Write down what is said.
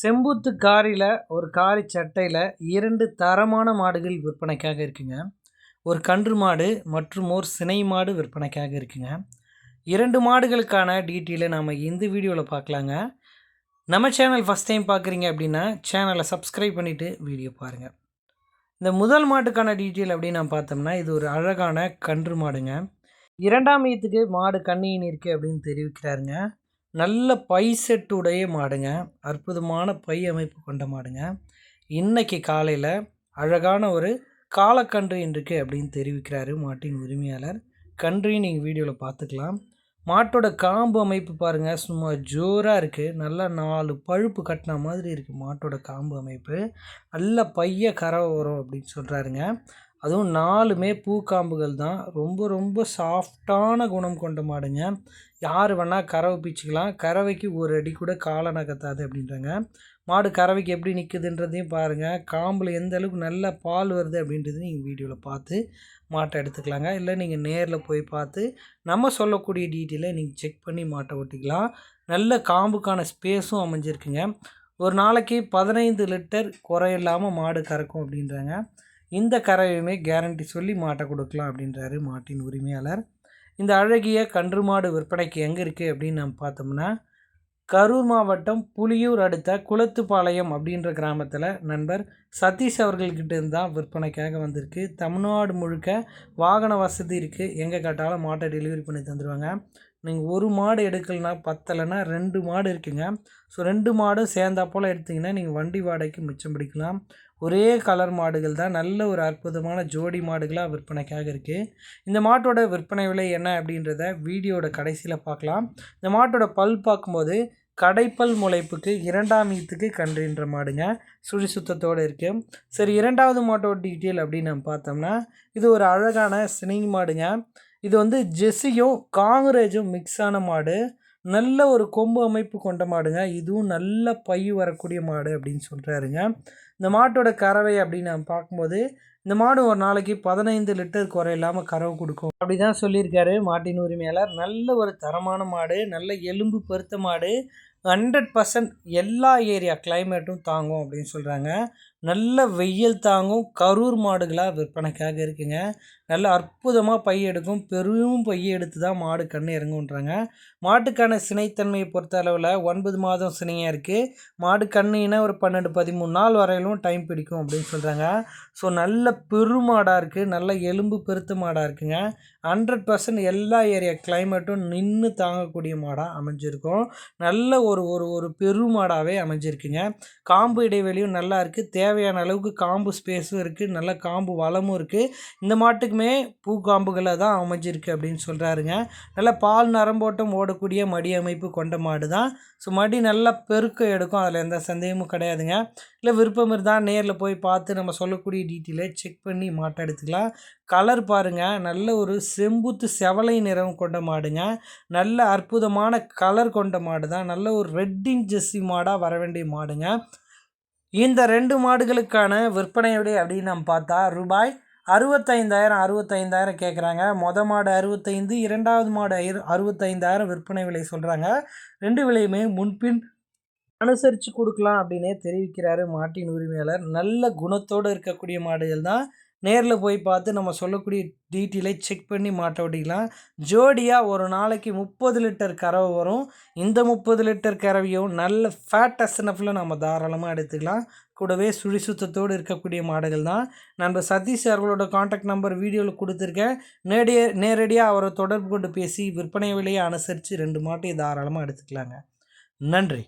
செம்புத்து காரியில் ஒரு காரி சட்டையில் இரண்டு தரமான மாடுகள் விற்பனைக்காக இருக்குங்க. ஒரு கன்று மாடு மற்றும் ஒரு சினை மாடு விற்பனைக்காக இருக்குங்க. இரண்டு மாடுகளுக்கான டீட்டெயிலை நாம் இந்த வீடியோவில் பார்க்கலாங்க. நம்ம சேனல் ஃபஸ்ட் டைம் பார்க்குறீங்க அப்படின்னா சேனலை சப்ஸ்கிரைப் பண்ணிவிட்டு வீடியோ பாருங்கள் இந்த முதல் மாட்டுக்கான டீட்டெயில் அப்படின்னு நான் பார்த்தோம்னா இது ஒரு அழகான கன்று மாடுங்க. இரண்டாம் ஈத்துக்கு மாடு கண்ணியின் இருக்குது அப்படின்னு தெரிவிக்கிறாருங்க. நல்ல பை செட்டுடைய மாடுங்க. அற்புதமான பை அமைப்பு கொண்ட மாடுங்க. இன்றைக்கி காலையில் அழகான ஒரு காலக்கன்று இன்றைக்கு அப்படின்னு தெரிவிக்கிறாரு மாட்டின் உரிமையாளர். கன்றையும் நீங்கள் வீடியோவில் பார்த்துக்கலாம். மாட்டோட காம்பு அமைப்பு பாருங்கள் சும்மா ஜோராக இருக்குது நல்லா நாலு பழுப்பு கட்டின மாதிரி இருக்குது மாட்டோட காம்பு அமைப்பு. நல்ல பைய கரை வரும் அப்படின்னு சொல்கிறாருங்க அதுவும் நாலுமே பூக்காம்புகள் தான். ரொம்ப ரொம்ப சாஃப்டான குணம் கொண்ட மாடுங்க. யார் வேணால் கறவை பிச்சுக்கலாம். கறவைக்கு ஒரு அடி கூட காலை நகத்தாது அப்படின்றாங்க. மாடு கறவைக்கு எப்படி நிற்குதுன்றதையும் பாருங்கள் காம்பில் எந்த அளவுக்கு நல்ல பால் வருது அப்படின்றது நீங்கள் வீடியோவில் பார்த்து மாட்டை எடுத்துக்கலாங்க. இல்லை நீங்கள் நேரில் போய் பார்த்து நம்ம சொல்லக்கூடிய டீட்டெயிலை நீங்கள் செக் பண்ணி மாட்டை ஓட்டிக்கலாம். நல்ல காம்புக்கான ஸ்பேஸும் அமைஞ்சிருக்குங்க. ஒரு நாளைக்கு பதினைந்து லிட்டர் குறையில்லாமல் மாடு கறக்கும் அப்படின்றாங்க. இந்த கறவையுமே கேரண்டி சொல்லி மாட்டை கொடுக்கலாம் அப்படின்றாரு மாட்டின் உரிமையாளர். இந்த அழகிய கன்று மாடு விற்பனைக்கு எங்கே இருக்குது அப்படின்னு நம்ம பார்த்தோம்னா கரூர் மாவட்டம் புலியூர் அடுத்த குளத்துப்பாளையம் அப்படின்ற கிராமத்தில் நண்பர் சதீஷ் அவர்கள்கிட்ட இருந்து தான் விற்பனைக்காக வந்திருக்கு. தமிழ்நாடு முழுக்க வாகன வசதி இருக்குது எங்கே கேட்டாலும் மாட்டை டெலிவரி பண்ணி தந்துடுவாங்க நீங்கள் ஒரு மாடு எடுக்கலைன்னா பத்தலைன்னா ரெண்டு மாடு இருக்குங்க. ஸோ ரெண்டு மாடும் சேர்ந்தா போல் எடுத்திங்கன்னா நீங்கள் வண்டி வாடகைக்கு மிச்சம் பிடிக்கலாம். ஒரே கலர் மாடுகள் தான். நல்ல ஒரு அற்புதமான ஜோடி மாடுகளாக விற்பனைக்காக இருக்குது இந்த மாட்டோட விற்பனை விலை என்ன அப்படின்றத வீடியோட கடைசியில் பார்க்கலாம். இந்த மாட்டோட பல் பார்க்கும்போது கடைப்பல் முளைப்புக்கு இரண்டாம் ஈத்துக்கு கன்றுன்ற மாடுங்க. சுழி சுத்தத்தோடு இருக்குது சரி இரண்டாவது மாட்டோட டீட்டெயில் அப்படின்னு நம்ம பார்த்தோம்னா இது ஒரு அழகான சினிங் மாடுங்க. இது வந்து ஜெஸ்ஸியும் காங்கிரேஜும் மிக்ஸான மாடு. நல்ல ஒரு கொம்பு அமைப்பு கொண்ட மாடுங்க. இதுவும் நல்ல பை வரக்கூடிய மாடு அப்படின்னு சொல்கிறாருங்க இந்த மாட்டோட கறவை அப்படின்னு நம்ம பார்க்கும்போது இந்த மாடு ஒரு நாளைக்கு பதினைந்து லிட்டர் குறையில்லாமல் கறவை கொடுக்கும். அப்படி தான் சொல்லியிருக்காரு மாட்டின் உரிமையாளர். நல்ல ஒரு தரமான மாடு நல்ல எலும்பு பெருத்த மாடு. ஹண்ட்ரட் பர்சன்ட் எல்லா ஏரியா கிளைமேட்டும் தாங்கும் அப்படின்னு சொல்கிறாங்க நல்ல வெயில் தாங்கும் கரூர் மாடுகளாக விற்பனைக்காக இருக்குங்க. நல்ல அற்புதமாக பை எடுக்கும் பெரும் பையை எடுத்து தான் மாடு கண் இறங்குன்றாங்க மாட்டுக்கான சினைத்தன்மையை பொறுத்த அளவில் ஒன்பது மாதம் சினையாக இருக்குது மாடு கண்ணினா ஒரு பன்னெண்டு பதிமூணு நாள் வரையிலும் டைம் பிடிக்கும் அப்படின்னு சொல்கிறாங்க ஸோ நல்ல பெருமாடாக இருக்குது நல்ல எலும்பு பெருத்த மாடாக இருக்குங்க. ஹண்ட்ரட் பர்சன்ட் எல்லா ஏரியா கிளைமேட்டும் நின்று தாங்கக்கூடிய மாடாக அமைஞ்சிருக்கும். நல்ல ஒரு ஒரு ஒரு ஒரு பெருமாடாகவே அமைஞ்சிருக்குங்க. காம்பு இடைவெளியும் நல்லா இருக்குது தேவையான அளவுக்கு காம்பு ஸ்பேஸும் இருக்குது நல்ல காம்பு வளமும் இருக்குது இந்த மாட்டுக்குமே பூ காம்புகளை தான் அமைஞ்சிருக்கு அப்படின்னு சொல்கிறாருங்க நல்ல பால் நரம்போட்டம் ஓடக்கூடிய மடி அமைப்பு கொண்ட மாடு தான். ஸோ மடி நல்லா பெருக்கம் எடுக்கும். அதில் எந்த சந்தேகமும் கிடையாதுங்க. இல்லை விருப்பம் இருந்தால் நேரில் போய் பார்த்து நம்ம சொல்லக்கூடிய டீட்டெயிலை செக் பண்ணி மாட்டை எடுத்துக்கலாம். கலர் பாருங்கள் நல்ல ஒரு செம்புத்து செவலை நிறம் கொண்ட மாடுங்க. நல்ல அற்புதமான கலர் கொண்ட மாடு தான். நல்ல ஒரு ரெட்டின் ஜெஸ்ஸி மாடாக வர வேண்டிய மாடுங்க. இந்த ரெண்டு மாடுகளுக்கான விற்பனை விலை அப்படின்னு நம்ம பார்த்தா ரூபாய் அறுபத்தைந்தாயிரம் அறுபத்தைந்தாயிரம் கேட்குறாங்க மொதல் மாடு அறுபத்தைந்து இரண்டாவது மாடு ஐ அறுபத்தைந்தாயிரம் விற்பனை விலை சொல்கிறாங்க ரெண்டு விலையுமே முன்பின் அனுசரித்து கொடுக்கலாம் அப்படின்னே தெரிவிக்கிறாரு மாட்டின் உரிமையாளர். நல்ல குணத்தோடு இருக்கக்கூடிய மாடுகள் தான் நேரில் போய் பார்த்து நம்ம சொல்லக்கூடிய டீட்டெயிலை செக் பண்ணி மாட்ட விட்டிக்கலாம் ஜோடியாக ஒரு நாளைக்கு முப்பது லிட்டர் கறவை வரும். இந்த முப்பது லிட்டர் கறவையும் நல்ல ஃபேட் அசனஃபில் நம்ம தாராளமாக எடுத்துக்கலாம். கூடவே சுழி சுத்தத்தோடு இருக்கக்கூடிய மாடுகள் தான். நண்பர் சதீஷ் அவர்களோட காண்டாக்ட் நம்பர் வீடியோவில் கொடுத்துருக்கேன். நேரடிய நேரடியாக அவரை தொடர்பு கொண்டு பேசி விற்பனை விலையை அனுசரித்து ரெண்டு மாட்டையும் தாராளமாக எடுத்துக்கலாங்க. நன்றி.